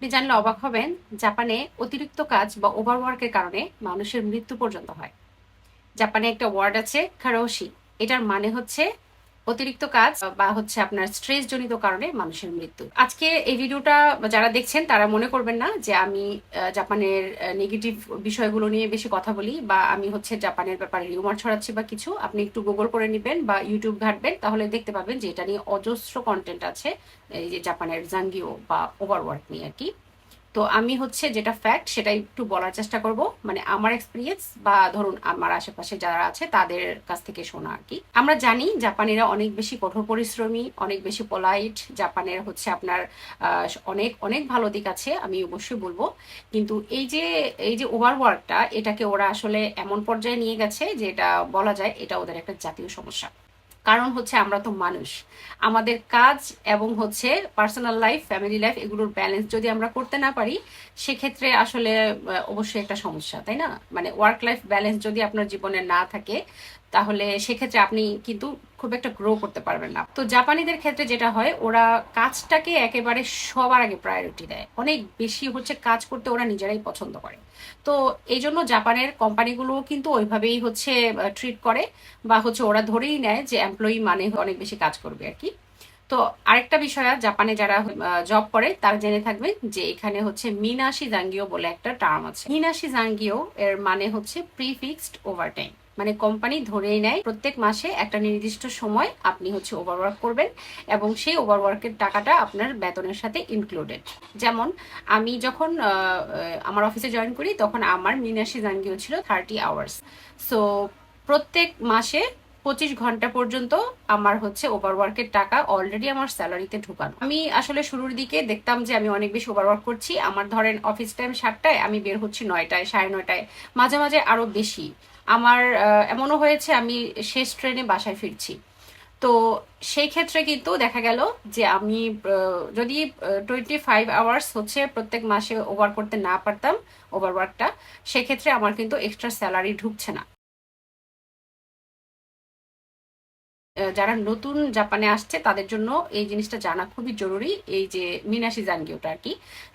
আপনি জানলে অবাক হবেন, জাপানে অতিরিক্ত কাজ বা ওভারওয়ার্কের কারণে মানুষের মৃত্যু পর্যন্ত হয়। জাপানে একটা ওয়ার্ড আছে খারোশি এটার মানে হচ্ছে অতিরিক্ত কাজ বা হচ্ছে আপনার স্ট্রেস জনিত কারণে মানুষের মৃত্যু। আজকে এই ভিডিওটা যারা দেখছেন, তারা মনে করবেন না যে আমি জাপানের নেগেটিভ বিষয়গুলো নিয়ে বেশি কথা বলি বা আমি হচ্ছে জাপানের ব্যাপারে রিউমার ছড়াচ্ছি বা কিছু। আপনি একটু গুগল করে নেবেন বা ইউটিউব ঘাটবেন, তাহলে দেখতে পাবেন যে এটা নিয়ে অজস্র কন্টেন্ট আছে, এই যে জাপানের জাঙ্গিও বা ওভারওয়ার্ক নিয়ে আর কি। তো আমি হচ্ছে যেটা ফ্যাক্ট সেটা একটু বলার চেষ্টা করব। মানে আমার এক্সপিরিয়েন্স বা ধরুন আমার আশেপাশে যারা আছে, তাদের কাছ থেকে শোনা আর কি। আমরা জানি জাপানিরা অনেক বেশি কঠোর পরিশ্রমী, অনেক বেশি পোলাইট জাপানের হচ্ছে আপনার অনেক অনেক ভালো দিক আছে, আমি অবশ্যই বলব। কিন্তু এই যে এই যে ওভারওয়ার্কটা এটাকে ওরা আসলে এমন পর্যায়ে নিয়ে গেছে যে এটা বলা যায় এটা ওদের একটা জাতীয় সমস্যা। কারণ হচ্ছে আমরা তো মানুষ। আমাদের কাজ এবং হচ্ছে পার্সোনাল লাইফ ফ্যামিলি লাইফ এগুলোর ব্যালেন্স যদি আমরা করতে না পারি, সেক্ষেত্রে আসলে অবশ্যই একটা সমস্যা, তাই না? মানে ওয়ার্ক লাইফ ব্যালেন্স যদি আপনার জীবনে না থাকে তাহলে সেক্ষেত্রে আপনি কিন্তু খুব একটা গ্রো করতে পারবেন না। তো জাপানিদের ক্ষেত্রে যেটা হয়, ওরা কাজটাকে একেবারে সবার আগে প্রায়োরিটি দেয়। অনেক বেশি হচ্ছে কাজ করতে ওরা নিজেরাই পছন্দ করে। তো এই জন্য জাপানের কোম্পানিগুলো কিন্তু ওইভাবেই হচ্ছে ট্রিট করে বা হচ্ছে ওরা ধরেই নেয় যে এমপ্লয়ি মানে অনেক বেশি কাজ করবে আর কি। তো আরেকটা বিষয়, জাপানে যারা জব করে, তারা জেনে থাকবে যে এখানে হচ্ছে মিনাশি জাঙ্গিও বলে একটা টার্ম আছে। মিনাশি জাঙ্গিও এর মানে হচ্ছে প্রিফিক্সড ওভারটাইম মানে কোম্পানি ধরেই নেয়, প্রত্যেক মাসে একটা নির্দিষ্ট সময় আপনি হচ্ছে ওভারওয়ার্ক করবেন এবং সেই ওভারওয়ার্কের টাকাটা আপনার বেতনের সাথে ইনক্লুডেড যেমন আমি যখন আমার অফিসে জয়েন করি, তখন আমার মিনাশি জাঙ্গিও ছিল থার্টি আওয়ার্স সো প্রত্যেক মাসে পঁচিশ ঘণ্টা পর্যন্ত আমার হচ্ছে ওভারওয়ার্কের টাকা অলরেডি আমার স্যালারিতে ঢুকানো। আমি আসলে শুরুর দিকে দেখতাম যে আমি অনেক বেশি ওভারওয়ার্ক করছি। আমার ধরেন অফিস টাইম সাতটায়, আমি বের হচ্ছি নয়টায়, সাড়ে নয়টায়। মাঝে মাঝে আরও বেশি। আমার এমনও হয়েছে, আমি শেষ ট্রেনে বাসায় ফিরছি। তো সেই ক্ষেত্রে কিন্তু দেখা গেল যে আমি যদি টোয়েন্টি ফাইভ আওয়ার্স হচ্ছে প্রত্যেক মাসে ওভার করতে না পারতাম ওভার ওয়ার্কটা সেক্ষেত্রে আমার কিন্তু এক্সট্রা স্যালারি ঢুকছে না। যারা নতুন জাপানে আসছে, তাদের জন্য এই জিনিসটা জানা খুবই জরুরি, এই যে মিনাশি জানগিওটা আর কি,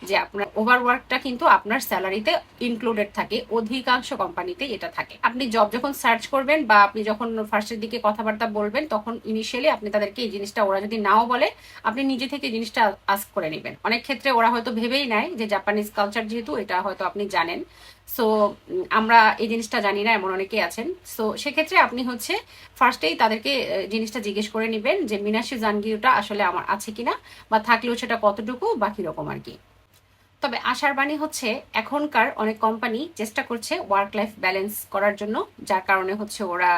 যে আপনার ওভারওয়ার্কটা কিন্তু আপনার স্যালারিতে ইনক্লুডেড থাকে, অধিকাংশ কোম্পানিতে এটা থাকে। আপনি জব যখন সার্চ করবেন বা আপনি যখন ফার্স্টের দিকে কথাবার্তা বলবেন, তখন ইনিশিয়ালি আপনি তাদেরকে এই জিনিসটা ওরা যদি নাও বলে, আপনি নিজে থেকে জিনিসটা আস্ক করে নেবেন। অনেক ক্ষেত্রে ওরা হয়তো ভেবেই নেয় যে জাপানিজ কালচার যেহেতু, এটা হয়তো আপনি জানেন। সো আমরা এই জিনিসটা জানি না, এমন অনেকেই আছেন। সো সেক্ষেত্রে আপনি হচ্ছে ফার্স্টেই তাদেরকে জিনিসটা জিজ্ঞেস করে নেবেন যে মিনাশি জানগিওটা আসলে আমার আছে কিনা বা থাকলেও সেটা কতটুকু বাকি রকম আর কি। তবে আশার বাণী হচ্ছে, এখনকার অনেক কোম্পানি চেষ্টা করছে ওয়ার্ক লাইফ ব্যালেন্স করার জন্য, যার কারণে হচ্ছে ওরা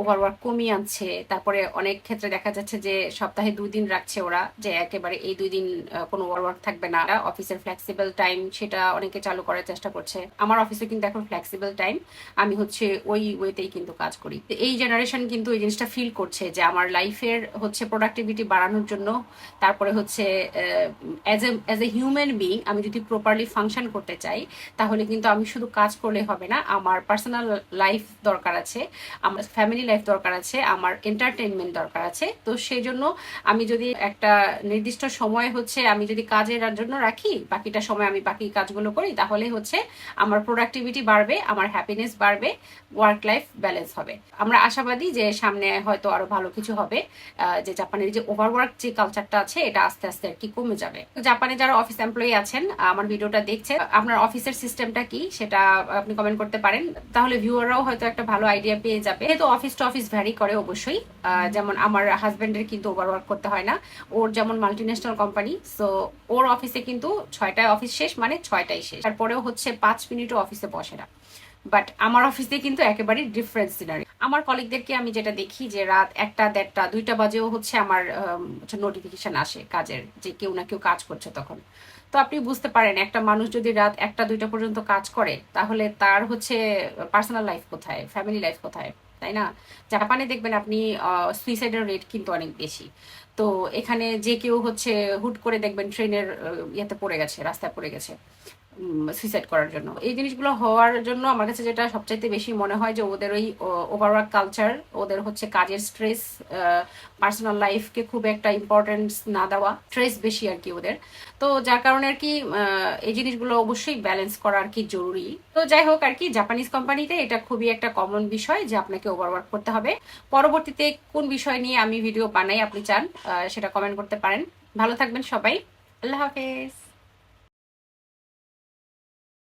ওভারওয়ার্ক কমিয়ে আনছে। তারপরে অনেক ক্ষেত্রে দেখা যাচ্ছে যে, সপ্তাহে দুই দিন রাখছে ওরা, যে একেবারে এই দুই দিন কোনো ওভারওয়ার্ক থাকবে না। অফিসের ফ্লেক্সিবল টাইম সেটা অনেকে চালু করার চেষ্টা করছে। আমার অফিসে কিন্তু এখন ফ্লেক্সিবল টাইম আমি হচ্ছে ওই ওয়েতেই কিন্তু কাজ করি। এই জেনারেশন কিন্তু এই জিনিসটা ফিল করছে যে, আমার লাইফের হচ্ছে প্রোডাক্টিভিটি বাড়ানোর জন্য, তারপরে হচ্ছে as a as a human being আমি যদি প্রপারলি ফাংশন করতে চাই, তাহলে কিন্তু আমি শুধু কাজ করলে হবে না, আমার পার্সোনাল লাইফ দরকার আছে, আমার ফ্যামিলি লাইফ দরকার আছে, আমার এন্টারটেনমেন্ট দরকার আছে। তো সেই জন্য আমি যদি একটা নির্দিষ্ট সময় হচ্ছে আমি যদি কাজের জন্য রাখি, বাকিটা সময় আমি বাকি কাজগুলো করি, তাহলে হচ্ছে আমার প্রোডাক্টিভিটি বাড়বে, আমার হ্যাপিনেস বাড়বে ওয়ার্ক লাইফ ব্যালেন্স হবে। আমরা আশাবাদী যে সামনে হয়তো আরও ভালো কিছু হবে যে জাপানের যে ওভারওয়ার্ক যে কালচারটা আছে, এটা আস্তে আস্তে আর কি কমে যাবে। জাপানে যারা অফিস এমপ্লয়ি আছেন আমার ভিডিওটা দেখছে আপনার অফিসের সিস্টেমটা কি সেটা আপনি কমেন্ট করতে পারেন। তাহলে ভিউয়াররাও হয়তো একটা ভালো আইডিয়া পেয়ে যাবে। যেহেতু অফিস টু অফিস ভ্যারি করে অবশ্যই যেমন আমার হাজবেন্ডের কিন্তু ওভার ওয়ার্ক করতে হয় না। ওর যেমন মাল্টি কোম্পানি সো ওর অফিসে কিন্তু ছয়টায় অফিস শেষ মানে ছয়টাই শেষ। তারপরেও হচ্ছে পাঁচ মিনিটও অফিসে বসে না। বাট আমার অফিসে কিন্তু একেবারে ডিফারেন্ট সিনারি আমার কলিগদেরকে আমি যেটা দেখি যে রাত একটা, দেড়টা, দুইটা বাজেও হচ্ছে আমার নোটিফিকেশন আসে কাজের, যে কেউ না কেউ কাজ করছে তখন। তো আপনি বুঝতে পারেন, একটা মানুষ যদি রাত একটা, দুইটা পর্যন্ত কাজ করে, তাহলে তার হচ্ছে পার্সোনাল লাইফ কোথায় ফ্যামিলি লাইফ কোথায়, তাই না? জাপানে দেখবেন আপনি সুইসাইডের রেট কিন্তু অনেক বেশি। তো এখানে যে কেউ হচ্ছে হুট করে দেখবেন ট্রেনের ইয়েতে পড়ে গেছে, রাস্তায় পড়ে গেছে। সুইসাইড করার জন্য। এই জিনিসগুলো হওয়ার জন্য আমার কাছে যেটা সবচাইতে বেশি মনে হয় যে ওদের ওই ওভারওয়ার্ক কালচার ওদের হচ্ছে কাজের স্ট্রেস পার্সোনাল লাইফকে খুব একটা ইম্পর্টেন্স না দেওয়া স্ট্রেস বেশি আর কি ওদের। তো যার কারণে আর কি এই জিনিসগুলো অবশ্যই ব্যালেন্স করা আর কি জরুরি। তো যাই হোক আর কি জাপানিজ কোম্পানিতে এটা খুবই একটা কমন বিষয় যে আপনাকে ওভারওয়ার্ক করতে হবে। পরবর্তীতে কোন বিষয় নিয়ে আমি ভিডিও বানাই, আপনি চান সেটা কমেন্ট করতে পারেন। ভালো থাকবেন সবাই। আল্লাহ হাফেজ।